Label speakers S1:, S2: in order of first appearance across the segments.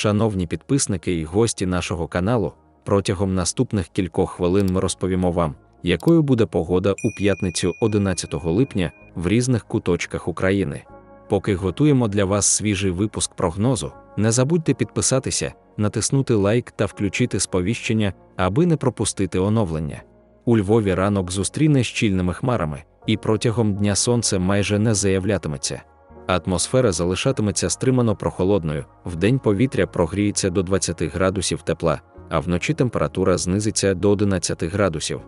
S1: Шановні підписники і гості нашого каналу, протягом наступних кількох хвилин ми розповімо вам, якою буде погода у п'ятницю 11 липня в різних куточках України. Поки готуємо для вас свіжий випуск прогнозу, не забудьте підписатися, натиснути лайк та включити сповіщення, аби не пропустити оновлення. У Львові ранок зустріне щільними хмарами, і протягом дня сонце майже не заявлятиметься. Атмосфера залишатиметься стримано прохолодною, вдень повітря прогріється до 20 градусів тепла, а вночі температура знизиться до 11 градусів.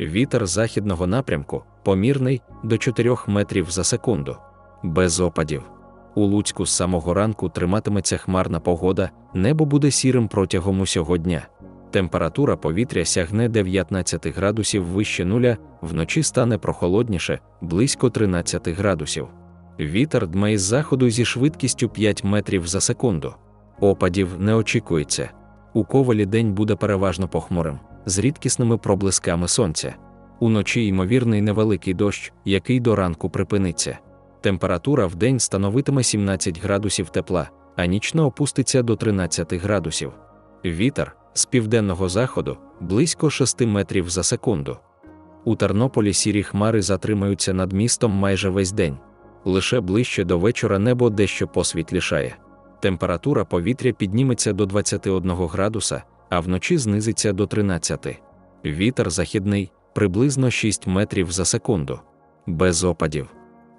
S1: Вітер західного напрямку помірний до 4 метрів за секунду, без опадів. У Луцьку з самого ранку триматиметься хмарна погода, небо буде сірим протягом усього дня. Температура повітря сягне 19 градусів вище нуля, вночі стане прохолодніше, близько 13 градусів. Вітер дме із заходу зі швидкістю 5 метрів за секунду. Опадів не очікується. У ковалі день буде переважно похмурим, з рідкісними проблисками сонця. Уночі ймовірний невеликий дощ, який до ранку припиниться. Температура в день становитиме 17 градусів тепла, а нічно опуститься до 13 градусів. Вітер з південного заходу близько 6 метрів за секунду. У Тернополі сірі хмари затримаються над містом майже весь день. Лише ближче до вечора небо дещо посвітлішає. Температура повітря підніметься до 21 градуса, а вночі знизиться до 13. Вітер західний приблизно 6 метрів за секунду. Без опадів.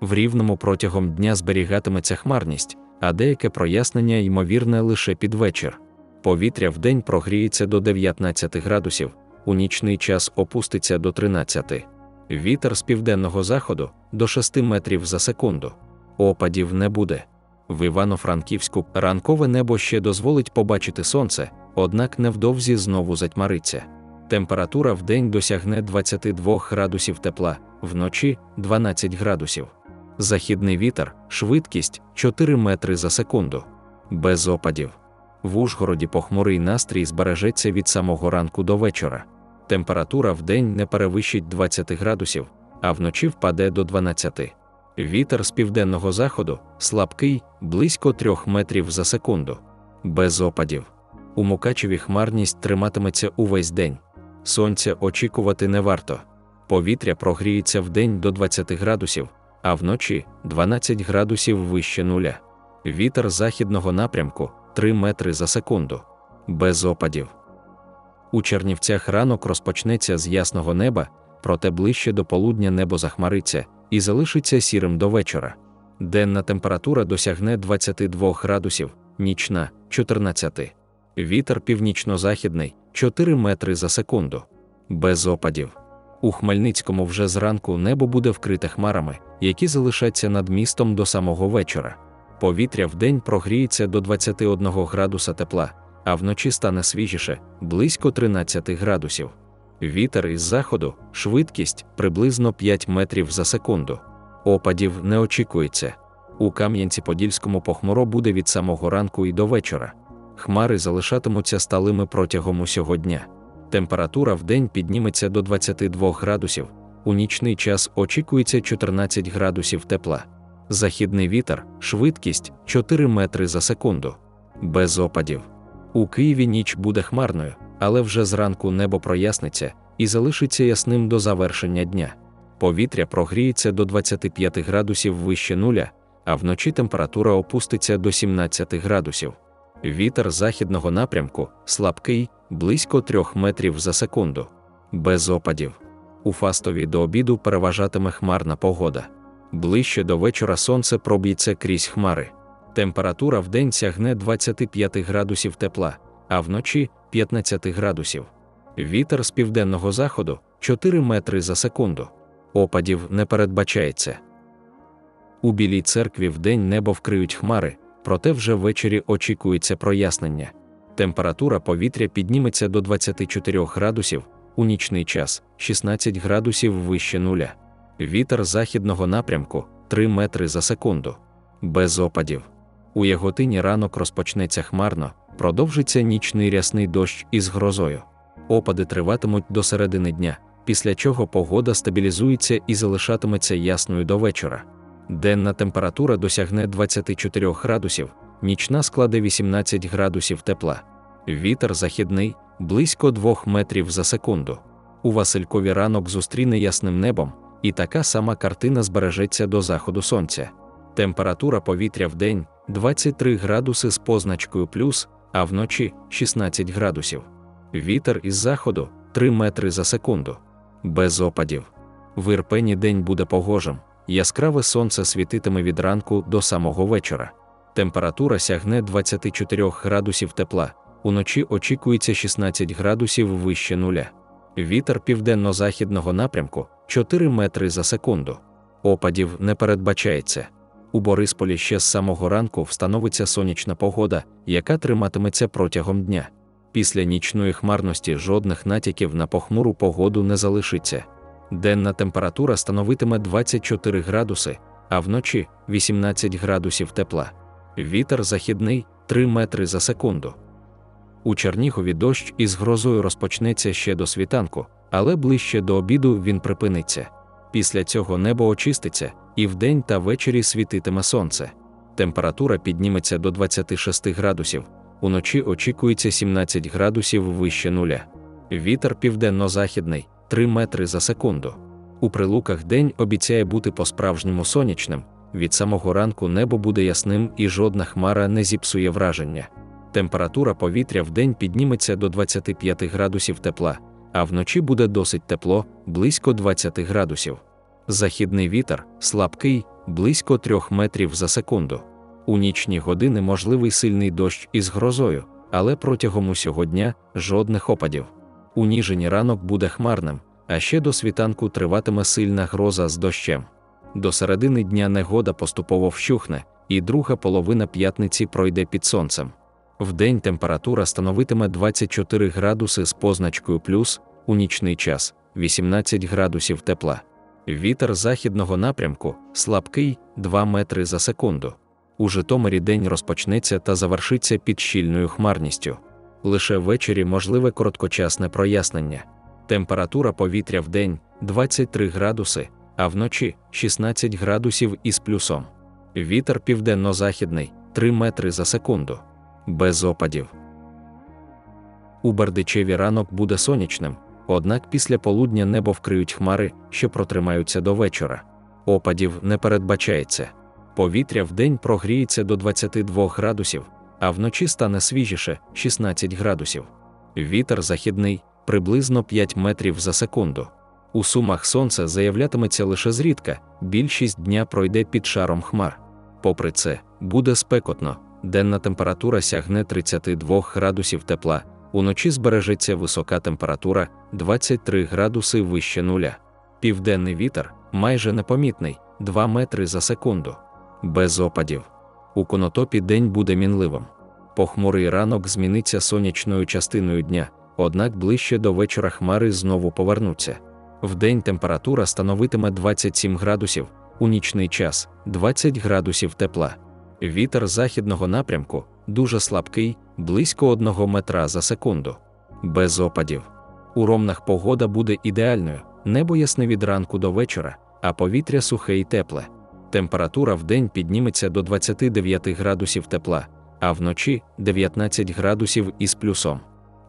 S1: В рівному протягом дня зберігатиметься хмарність, а деяке прояснення ймовірне лише під вечір. Повітря вдень прогріється до 19 градусів, у нічний час опуститься до 13. Вітер з південного заходу до 6 метрів за секунду. Опадів не буде. В Івано-Франківську ранкове небо ще дозволить побачити сонце, однак невдовзі знову затьмариться. Температура в день досягне 22 градусів тепла, вночі 12 градусів. Західний вітер, швидкість 4 метри за секунду. Без опадів. В Ужгороді похмурий настрій збережеться від самого ранку до вечора. Температура в день не перевищить 20 градусів, а вночі впаде до 12. Вітер з південного заходу слабкий, близько 3 метрів за секунду. Без опадів. У Мукачеві хмарність триматиметься увесь день. Сонця очікувати не варто. Повітря прогріється в день до 20 градусів, а вночі 12 градусів вище нуля. Вітер західного напрямку 3 метри за секунду. Без опадів. У Чернівцях ранок розпочнеться з ясного неба, проте ближче до полудня небо захмариться і залишиться сірим до вечора. Денна температура досягне 22 градусів, нічна 14. Вітер північно-західний 4 метри за секунду. Без опадів. У Хмельницькому вже зранку небо буде вкрите хмарами, які залишаться над містом до самого вечора. Повітря вдень прогріється до 21 градуса тепла, а вночі стане свіжіше близько 13 градусів. Вітер із заходу, швидкість приблизно 5 метрів за секунду. Опадів не очікується. У Кам'янці-Подільському похмуро буде від самого ранку і до вечора. Хмари залишатимуться сталими протягом усього дня. Температура в день підніметься до 22 градусів, у нічний час очікується 14 градусів тепла. Західний вітер, швидкість 4 метри за секунду. Без опадів. У Києві ніч буде хмарною, але вже зранку небо проясниться і залишиться ясним до завершення дня. Повітря прогріється до 25 градусів вище нуля, а вночі температура опуститься до 17 градусів. Вітер західного напрямку слабкий, близько 3 метрів за секунду. Без опадів. У фастові до обіду переважатиме хмарна погода. Ближче до вечора сонце проб'ється крізь хмари. Температура в день сягне 25 градусів тепла, а вночі 15 градусів. Вітер з південного заходу 4 метри за секунду. Опадів не передбачається. У Білій церкві вдень небо вкриють хмари, проте вже ввечері очікується прояснення. Температура повітря підніметься до 24 градусів, у нічний час 16 градусів вище нуля. Вітер західного напрямку 3 метри за секунду. Без опадів. У Яготині ранок розпочнеться хмарно, продовжиться нічний рясний дощ із грозою. Опади триватимуть до середини дня, після чого погода стабілізується і залишатиметься ясною до вечора. Денна температура досягне 24 градусів, нічна складе 18 градусів тепла. Вітер західний близько 2 метрів за секунду. У Василькові ранок зустріне ясним небом, і така сама картина збережеться до заходу сонця. Температура повітря в день 23 градуси з позначкою плюс, а вночі 16 градусів. Вітер із заходу 3 метри за секунду. Без опадів. В Ірпені день буде погожим, яскраве сонце світитиме від ранку до самого вечора. Температура сягне 24 градусів тепла, уночі очікується 16 градусів вище нуля. Вітер південно-західного напрямку 4 метри за секунду. Опадів не передбачається. У Борисполі ще з самого ранку встановиться сонячна погода, яка триматиметься протягом дня. Після нічної хмарності жодних натяків на похмуру погоду не залишиться. Денна температура становитиме 24 градуси, а вночі 18 градусів тепла. Вітер західний 3 метри за секунду. У Чернігові дощ із грозою розпочнеться ще до світанку, але ближче до обіду він припиниться. Після цього небо очиститься, і вдень та ввечері світитиме сонце. Температура підніметься до 26 градусів, уночі очікується 17 градусів вище нуля. Вітер південно-західний 3 метри за секунду. У прилуках день обіцяє бути по-справжньому сонячним. Від самого ранку небо буде ясним і жодна хмара не зіпсує враження. Температура повітря в день підніметься до 25 градусів тепла, а вночі буде досить тепло, близько 20 градусів. Західний вітер слабкий, близько 3 метрів за секунду. У нічні години можливий сильний дощ із грозою, але протягом усього дня жодних опадів. У Ніжині ранок буде хмарним, а ще до світанку триватиме сильна гроза з дощем. До середини дня негода поступово вщухне, і друга половина п'ятниці пройде під сонцем. Вдень температура становитиме 24 градуси з позначкою плюс, у нічний час 18 градусів тепла. Вітер західного напрямку слабкий 2 метри за секунду. У Житомирі день розпочнеться та завершиться під щільною хмарністю. Лише ввечері можливе короткочасне прояснення. Температура повітря в день 23 градуси, а вночі 16 градусів із плюсом. Вітер південно-західний 3 метри за секунду. Без опадів. У Бердичеві ранок буде сонячним, однак після полудня небо вкриють хмари, що протримаються до вечора. Опадів не передбачається. Повітря в день прогріється до 22 градусів, а вночі стане свіжіше 16 градусів. Вітер західний приблизно 5 метрів за секунду. У сумах сонце заявлятиметься лише зрідка, більшість дня пройде під шаром хмар. Попри це, буде спекотно, денна температура сягне 32 градусів тепла, уночі збережеться висока температура 23 градуси вище нуля. Південний вітер майже непомітний 2 метри за секунду. Без опадів. У конотопі день буде мінливим. Похмурий ранок зміниться сонячною частиною дня, однак ближче до вечора хмари знову повернуться. Вдень температура становитиме 27 градусів, у нічний час 20 градусів тепла. Вітер західного напрямку дуже слабкий, близько 1 метра за секунду. Без опадів. У ромнах погода буде ідеальною, небо ясне від ранку до вечора, а повітря сухе і тепле. Температура в день підніметься до 29 градусів тепла, а вночі 19 градусів із плюсом.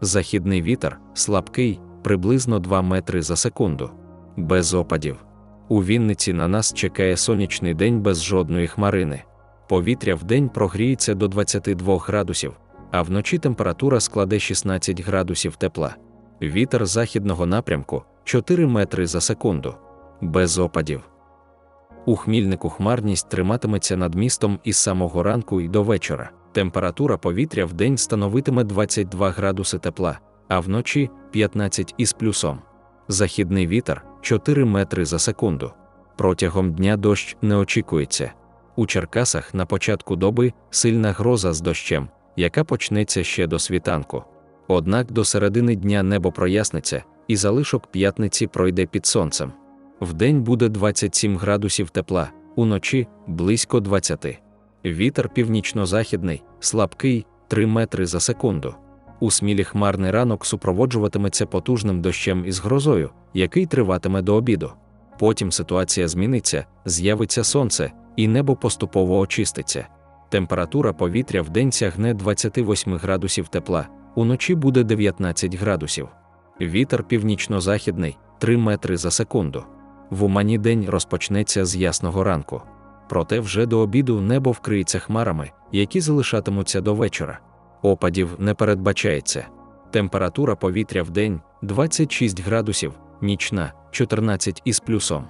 S1: Західний вітер слабкий, приблизно 2 метри за секунду. Без опадів. У Вінниці на нас чекає сонячний день без жодної хмарини. Повітря в день прогріється до 22 градусів, а вночі температура складе 16 градусів тепла. Вітер західного напрямку 4 метри за секунду. Без опадів. У хмільнику хмарність триматиметься над містом із самого ранку і до вечора. Температура повітря в день становитиме 22 градуси тепла, а вночі 15 із плюсом. Західний вітер 4 метри за секунду. Протягом дня дощ не очікується. У Черкасах на початку доби сильна гроза з дощем, яка почнеться ще до світанку. Однак до середини дня небо проясниться, і залишок п'ятниці пройде під сонцем. Вдень буде 27 градусів тепла, уночі близько 20. Вітер північно-західний, слабкий 3 метри за секунду. У смілі хмарний ранок супроводжуватиметься потужним дощем із грозою, який триватиме до обіду. Потім ситуація зміниться, з'явиться сонце, і небо поступово очиститься. Температура повітря вдень сягне 28 градусів тепла, уночі буде 19 градусів. Вітер північно-західний 3 метри за секунду. В Умані день розпочнеться з ясного ранку. Проте вже до обіду небо вкриється хмарами, які залишатимуться до вечора. Опадів не передбачається. Температура повітря в день 26 градусів, нічна 14 із плюсом.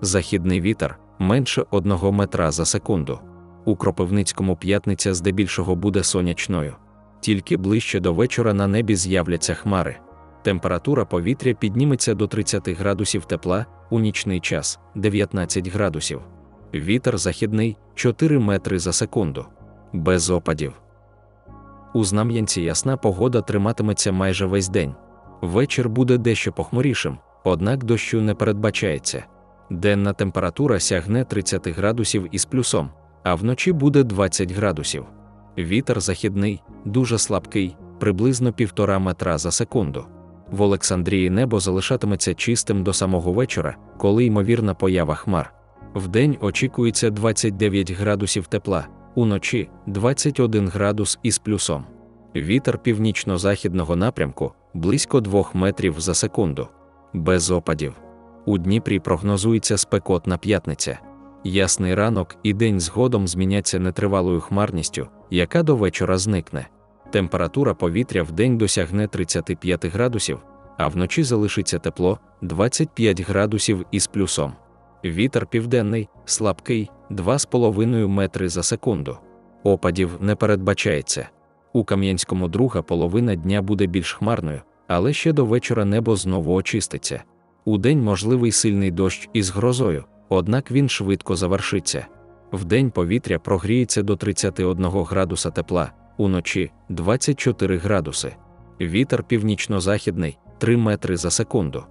S1: Західний вітер менше 1 метра за секунду. У Кропивницькому п'ятниця здебільшого буде сонячною. Тільки ближче до вечора на небі з'являться хмари. Температура повітря підніметься до 30 градусів тепла у нічний час 19 градусів. Вітер західний 4 метри за секунду. Без опадів. У Знам'янці ясна погода триматиметься майже весь день. Вечір буде дещо похмурішим, однак дощу не передбачається. Денна температура сягне 30 градусів із плюсом, а вночі буде 20 градусів. Вітер західний, дуже слабкий, приблизно півтора метра за секунду. В Олександрії небо залишатиметься чистим до самого вечора, коли ймовірна поява хмар. Вдень очікується 29 градусів тепла, уночі 21 градус із плюсом. Вітер північно-західного напрямку близько 2 метрів за секунду. Без опадів. У Дніпрі прогнозується спекотна п'ятниця. Ясний ранок і день згодом зміняться нетривалою хмарністю, яка до вечора зникне. Температура повітря в день досягне 35 градусів, а вночі залишиться тепло 25 градусів із плюсом. Вітер південний, слабкий 2,5 метри за секунду. Опадів не передбачається. У Кам'янському друга половина дня буде більш хмарною, але ще до вечора небо знову очиститься. Удень можливий сильний дощ із грозою, однак він швидко завершиться. Вдень повітря прогріється до 31 градуса тепла, уночі 24 градуси. Вітер північно-західний 3 метри за секунду.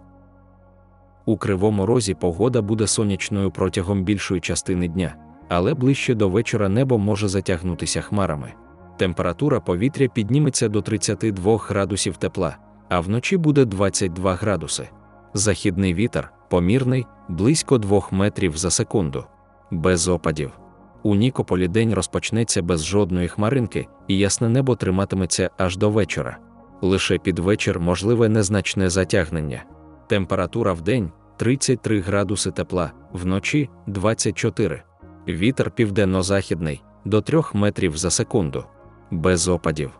S1: У кривому розі погода буде сонячною протягом більшої частини дня, але ближче до вечора небо може затягнутися хмарами. Температура повітря підніметься до 32 градусів тепла, а вночі буде 22 градуси. Західний вітер помірний, близько 2 метрів за секунду. Без опадів. У Нікополі день розпочнеться без жодної хмаринки, і ясне небо триматиметься аж до вечора. Лише під вечір можливе незначне затягнення. Температура в день 33 градуси тепла, вночі 24. Вітер південно-західний до 3 метрів за секунду. Без опадів.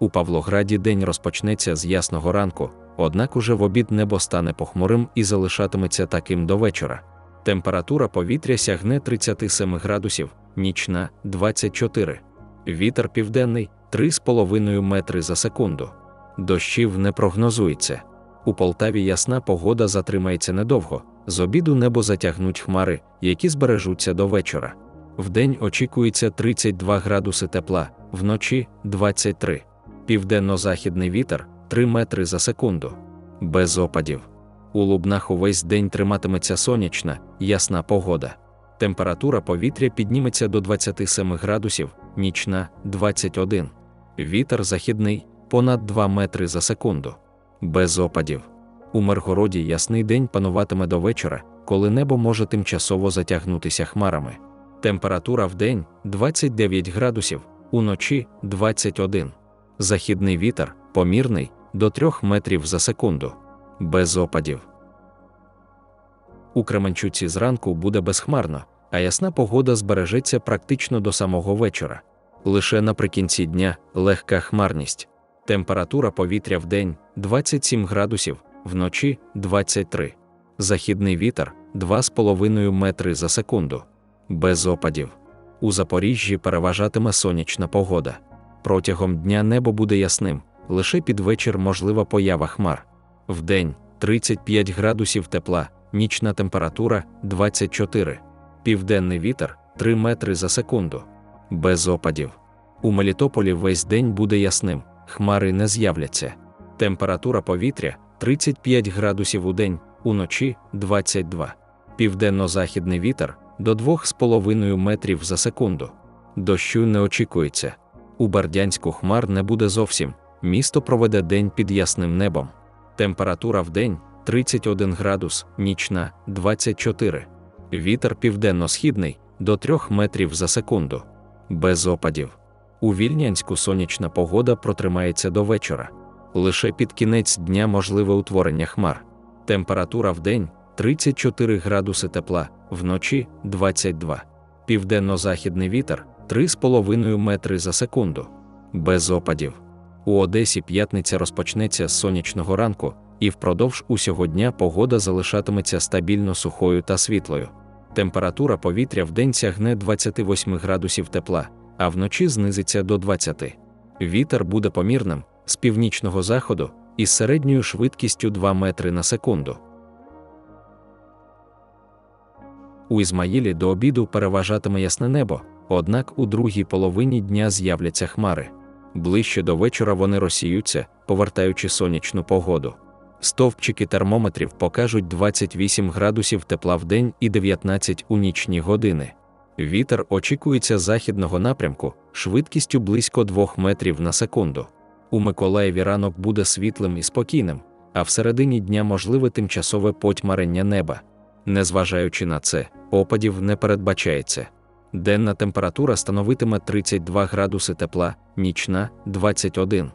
S1: У Павлограді день розпочнеться з ясного ранку, однак уже в обід небо стане похмурим і залишатиметься таким до вечора. Температура повітря сягне 37 градусів, нічна 24. Вітер південний 3,5 метри за секунду. Дощів не прогнозується. У Полтаві ясна погода затримається недовго, з обіду небо затягнуть хмари, які збережуться до вечора. Вдень очікується 32 градуси тепла, вночі 23. Південно-західний вітер 3 метри за секунду. Без опадів. У Лубнах увесь день триматиметься сонячна, ясна погода. Температура повітря підніметься до 27 градусів, нічна 21. Вітер західний понад 2 метри за секунду. Без опадів. У Миргороді ясний день пануватиме до вечора, коли небо може тимчасово затягнутися хмарами. Температура в день 29 градусів, уночі 21. Західний вітер помірний до 3 метрів за секунду. Без опадів. У Кременчуці зранку буде безхмарно, а ясна погода збережеться практично до самого вечора. Лише наприкінці дня легка хмарність. Температура повітря в день 27 градусів, вночі 23. Західний вітер 2,5 метри за секунду. Без опадів. У Запоріжжі переважатиме сонячна погода. Протягом дня небо буде ясним, лише під вечір можлива поява хмар. Вдень 35 градусів тепла, нічна температура 24. Південний вітер 3 метри за секунду. Без опадів. У Мелітополі весь день буде ясним, хмари не з'являться. Температура повітря 35 градусів у день, уночі 22. Південно-західний вітер до 2,5 метрів за секунду. Дощу не очікується. У Бердянську хмар не буде зовсім. Місто проведе день під ясним небом. Температура в день 31 градус, нічна 24. Вітер південно-східний до 3 метрів за секунду. без опадів. У Вільнянську сонячна погода протримається до вечора. Лише під кінець дня можливе утворення хмар. Температура в день 34 градуси тепла, вночі 22. Південно-західний вітер 3,5 метри за секунду. Без опадів. У Одесі п'ятниця розпочнеться з сонячного ранку, і впродовж усього дня погода залишатиметься стабільно сухою та світлою. Температура повітря в день сягне 28 градусів тепла, а вночі знизиться до 20. Вітер буде помірним з північного заходу із середньою швидкістю 2 метри на секунду. У Ізмаїлі до обіду переважатиме ясне небо, однак у другій половині дня з'являться хмари. Ближче до вечора вони розсіються, повертаючи сонячну погоду. Стовпчики термометрів покажуть 28 градусів тепла в день і 19 у нічні години. Вітер очікується західного напрямку швидкістю близько 2 метрів на секунду. У Миколаєві ранок буде світлим і спокійним, а всередині дня можливе тимчасове потьмарення неба. Незважаючи на це, опадів не передбачається. Денна температура становитиме 32 градуси тепла, нічна 21.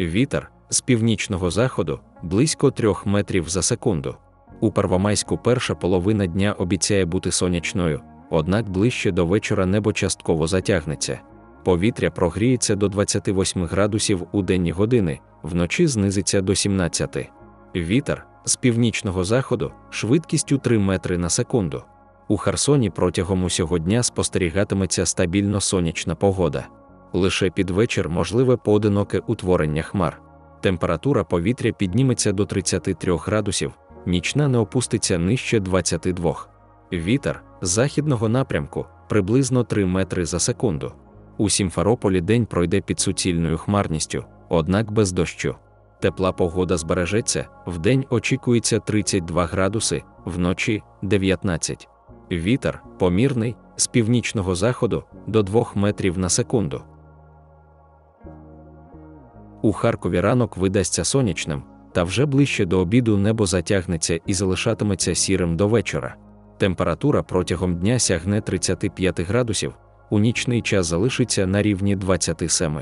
S1: Вітер з північного заходу близько 3 метрів за секунду. У Первомайську перша половина дня обіцяє бути сонячною, однак ближче до вечора небо частково затягнеться. Повітря прогріється до 28 градусів у денні години, вночі знизиться до 17. Вітер з північного заходу швидкістю 3 метри на секунду. У Херсоні протягом усього дня спостерігатиметься стабільно сонячна погода. Лише під вечір можливе поодиноке утворення хмар. Температура повітря підніметься до 33 градусів, нічна не опуститься нижче 22. Вітер західного напрямку приблизно 3 метри за секунду. У Сімферополі день пройде під суцільною хмарністю, однак без дощу. Тепла погода збережеться, вдень очікується 32 градуси, вночі 19. Вітер помірний з північного заходу до 2 метрів на секунду. У Харкові ранок видасться сонячним, та вже ближче до обіду небо затягнеться і залишатиметься сірим до вечора. Температура протягом дня сягне 35 градусів, у нічний час залишиться на рівні 27.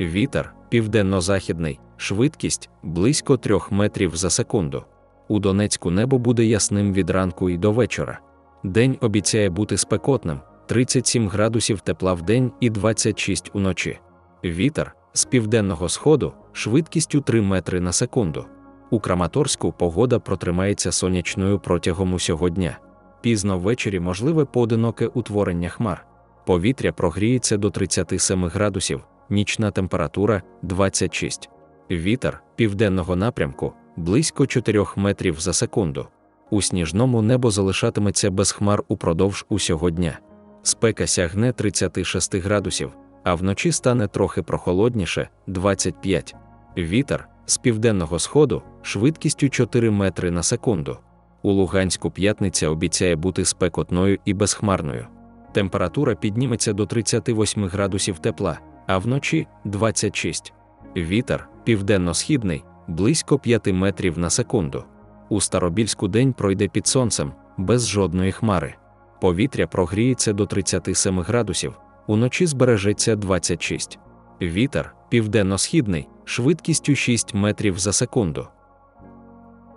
S1: Вітер південно-західний, швидкість близько 3 метрів за секунду. У Донецьку небо буде ясним від ранку і до вечора. День обіцяє бути спекотним 37 градусів тепла в день і 26 уночі. Вітер з південного сходу швидкістю 3 метри на секунду. У Краматорську погода протримається сонячною протягом усього дня. Пізно ввечері можливе поодиноке утворення хмар. Повітря прогріється до 37 градусів, нічна температура 26. Вітер південного напрямку близько 4 метрів за секунду. У сніжному небо залишатиметься без хмар упродовж усього дня. Спека сягне 36 градусів, а вночі стане трохи прохолодніше 25. Вітер з південного сходу швидкістю 4 метри на секунду. У Луганську п'ятниця обіцяє бути спекотною і безхмарною. Температура підніметься до 38 градусів тепла, а вночі 26. Вітер південно-східний близько 5 метрів на секунду. У Старобільську день пройде під сонцем, без жодної хмари. Повітря прогріється до 37 градусів, уночі збережеться 26. Вітер південно-східний, швидкістю 6 метрів за секунду.